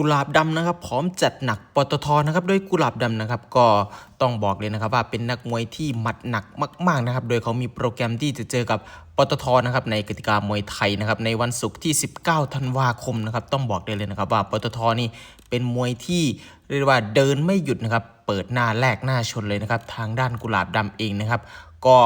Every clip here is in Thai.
กุหลาบดำนะครับพร้อมจัดหนักปตทนะครับด้วยกุหลาบดำนะครับ ก็ต้องบอกเลยนะครับว่าเป็นนักมวยที่หมัดหนักมากๆนะครับ โดยเขามีโปรแกรมที่จะเจอกับปตทนะครับในกติกามวยไทยนะครับในวันศุกร์ที่ 19 ธันวาคมนะครับต้องบอกได้เลยนะครับว่าปตทนี่เป็นมวยที่เรียกว่าเดินไม่หยุดนะครับเปิดหน้าแรกหน้าชนเลยนะครับทางด้านกุหลาบดำเองนะครับ ก็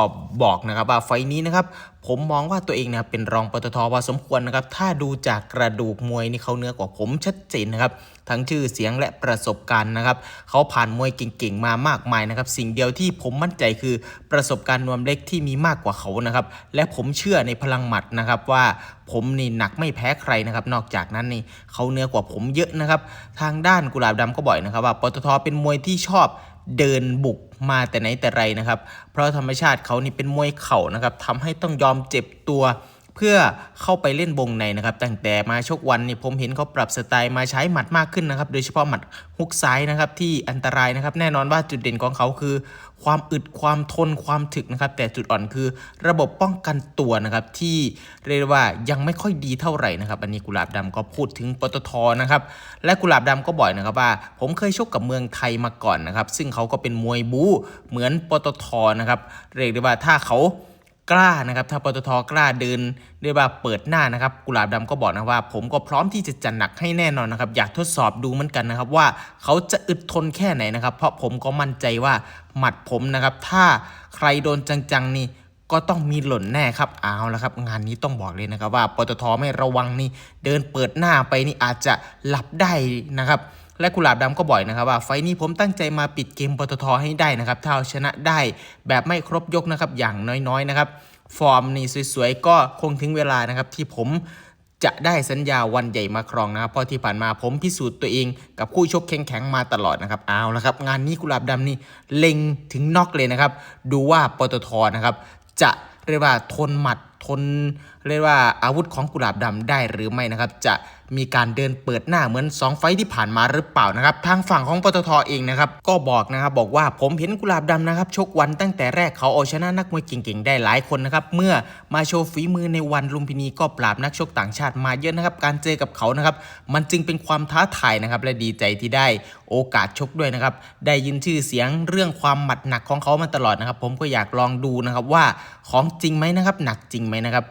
บอกนะครับว่าไฟนี้นะครับผมมองว่าตัวเองนะเป็นรองปตทพอสมควรนะครับ ถ้าดูจากกระดูกมวยนี่เขาเนื้อกว่าผมชัดเจนนะครับ ทั้งชื่อเสียงและประสบการณ์นะครับ เขาผ่านมวยเก่งๆมามากมายนะครับ สิ่งเดียวที่ผมมั่นใจคือประสบการณ์นวมเล็กที่มีมากกว่าเขานะครับ และผมเชื่อในพลังหมัดนะครับว่าผมนี่หนักไม่แพ้ใครนะครับ นอกจากนั้นนี่เขาเนื้อกว่าผมเยอะนะครับ ทางด้านกุหลาบดำก็บ่อยนะครับว่าปตทเป็นมวยที่ชอบ เดินบุกมาแต่ไหนแต่ไรนะครับ เพราะธรรมชาติเขานี่เป็นมวยเข่านะครับทำให้ต้องยอมเจ็บตัว เพื่อเข้าไปเล่นวงในนะครับตั้งแต่มาชกวันนี่ผมเห็นเขาปรับสไตล์มาใช้หมัดมากขึ้นนะครับ โดยเฉพาะหมัดฮุกซ้ายนะครับที่อันตรายนะครับ แน่นอนว่าจุดเด่นของเขาคือ ความอึดความทนความถึกนะครับ แต่จุดอ่อนคือระบบป้องกันตัวนะครับ ที่เรียกว่ายังไม่ค่อยดีเท่าไหร่นะครับ อันนี้กุหลาบดำก็พูดถึงปตทนะครับ และกุหลาบดำก็บ่อยนะครับว่า ผมเคยชกกับเมืองไทยมาก่อนนะครับ ซึ่งเขาก็เป็นมวยบู๊เหมือนปตทนะครับเรียกได้ว่าถ้าเขา กล้านะครับถ้าปตทกล้าเดินเรียกว่าเปิดหน้านะครับกุหลาบดำก็บอกนะว่า ผมก็พร้อมที่จะจัดหนักให้แน่นอนนะครับอยากทดสอบดูเหมือนกันนะครับว่าเขาจะอึดทนแค่ไหนนะครับ เพราะผมก็มั่นใจว่าหมัดผมนะครับถ้าใครโดนจังๆนี่ก็ต้องมีหล่นแน่ครับเอาละครับ งานนี้ต้องบอกเลยนะครับว่าปตทไม่ระวังนี่เดินเปิดหน้าไปนี่อาจจะหลับได้นะครับ และกุหลาบดำก็บ่อยนะครับว่าไฟนี้ผมตั้งใจมาปิดเกมปตทให้ได้นะครับถ้าเอาชนะได้แบบไม่ครบยกนะครับอย่างน้อยๆนะครับฟอร์มนี่สวยๆก็คงถึงเวลานะครับที่ผมจะได้สัญญาวันใหญ่มาครองนะครับเพราะที่ผ่านมาผมพิสูจน์ตัวเองกับคู่ชกแข็งๆมาตลอดนะครับเอาละครับ งานนี้กุหลาบดำนี่เล็งถึงน็อกเลยนะครับ ดูว่าปตทนะครับจะเรียกว่าทนหมัดทน เรียกว่าอาวุธของกุหลาบดำได้หรือไม่นะครับ จะมีการเดินเปิดหน้าเหมือน 2 ไฟที่ผ่านมาหรือเปล่านะครับ ทางฝั่งของปตทเองนะครับ ก็บอกนะครับบอกว่าผมเห็นกุหลาบดำนะครับ ชกวันตั้งแต่แรกเขาเอาชนะนักมวยเก่งๆ ได้หลายคนนะครับ เมื่อมาโชว์ฝีมือในวันลุมพินีก็ปราบนักชกต่างชาติมาเยอะนะครับ การเจอกับเขานะครับ มันจึงเป็นความท้าทายนะครับ และดีใจที่ได้โอกาสชกด้วยนะครับ ได้ยินชื่อเสียงเรื่องความหมัดหนักของเขามาตลอดนะครับ ผมก็อยากลองดูนะครับว่าของจริงไหมนะครับ หนักจริงไหมนะครับ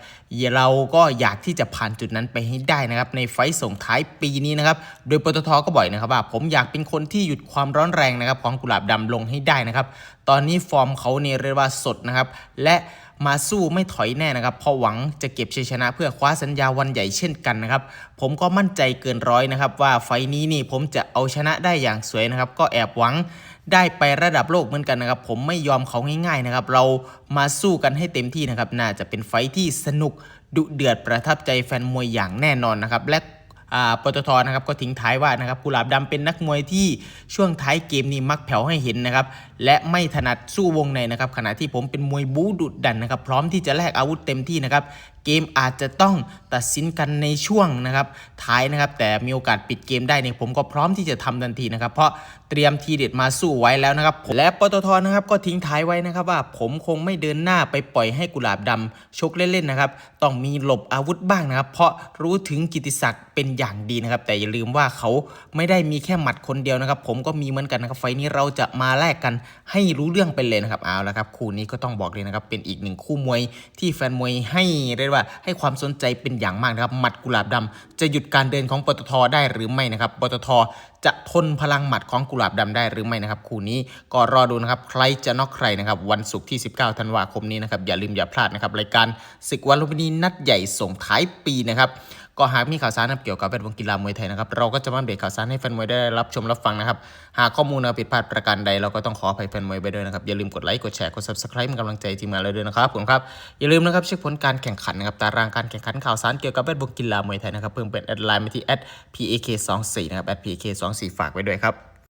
เราก็อยากที่จะผ่านจุดนั้นไปให้ได้นะครับในไฟส่งท้ายปีนี้นะครับโดยปตทก็บ่อยนะครับว่าผมอยากเป็นคนที่หยุดความร้อนแรงนะครับของกุหลาบดำลงให้ได้นะครับตอนนี้ฟอร์มเขาเนี่ยเรียกว่าสดนะครับ และมาสู้ไม่ถอยแน่นะครับเพราะหวังจะเก็บชัยชนะเพื่อคว้าสัญญาวันใหญ่เช่นกันนะครับ ผมก็มั่นใจเกินร้อยนะครับ ว่าไฟนี้นี่ผมจะเอาชนะได้อย่างสวยนะครับ ก็แอบหวังได้ไประดับโลกเหมือนกันนะครับ ผมไม่ยอมเขาง่ายๆนะครับ เรามาสู้กันให้เต็มที่นะครับ น่าจะเป็นไฟที่สนุกดุเดือดประทับใจแฟนมวยอย่างแน่นอนนะครับ และ ปตทนะครับก็ทิ้งท้ายว่านะครับกุหลาบดำเป็นนักมวยที่ช่วงท้ายเกมนี้มักแผ่วให้เห็นนะครับและไม่ถนัดสู้วงในนะครับขณะที่ผมเป็นมวยบู๊ดุดันนะครับพร้อมที่จะแลกอาวุธเต็มที่นะครับเกมอาจจะต้องตัดสินกันในช่วงนะครับท้ายนะครับแต่มีโอกาสปิดเกมได้เนี่ยผมก็พร้อมที่จะทำทันทีนะครับ เพราะ เตรียมทีเด็ดมาสู้ไว้แล้วนะครับ และปตทนะครับก็ทิ้งท้ายไว้นะครับว่าผมคงไม่เดินหน้าไปปล่อยให้กุหลาบดำชกเล่นๆนะครับ ต้องมีหลบอาวุธบ้างนะครับ เพราะรู้ถึงกิติศักดิ์เป็นอย่างดีนะครับ แต่อย่าลืมว่าเขาไม่ได้มีแค่หมัดคนเดียวนะครับ ผมก็มีเหมือนกันนะครับ ไฟล์นี้เราจะมาแลกกันให้รู้เรื่องไปเลยนะครับเอาละครับคู่นี้ก็ต้องบอกเลยนะครับเป็นอีกหนึ่งคู่มวยที่แฟนมวยให้เรียกว่าให้ความสนใจเป็นอย่างมากนะครับหมัดกุหลาบดำจะหยุดการเดินของปตทได้หรือไม่นะครับปตท จะทนพลังหมัดของกุหลาบดำได้หรือไม่นะครับ คู่นี้ก็รอดูนะครับใครจะน็อกใครนะครับวันศุกร์ที่ 19 ธันวาคมนี้นะครับอย่าลืมอย่าพลาดนะครับรายการศึกวันลุมพินีนัดใหญ่ส่งท้ายปีนะครับ ก็หากมีข่าวสารเกี่ยวกับแวดวงกีฬามวยไทยนะครับเราก็จะมาอัปเดตข่าวสารให้แฟนมวยได้รับชมรับฟังนะครับหากข้อมูลนะครับผิดพลาดประการใดเราก็ต้องขออภัยแฟนมวยไปด้วยนะครับอย่าลืมกดไลค์กดแชร์กด subscribe เป็นกำลังใจทีมงานเราด้วยนะครับผมครับอย่าลืมนะครับเช็คผลการแข่งขันนะครับตารางการแข่งขันข่าวสารเกี่ยวกับแวดวงกีฬามวยไทยนะครับเพิ่มเป็นแอดไลน์มาที่ @pak24 นะครับ @pak24 ฝากไว้ด้วยครับ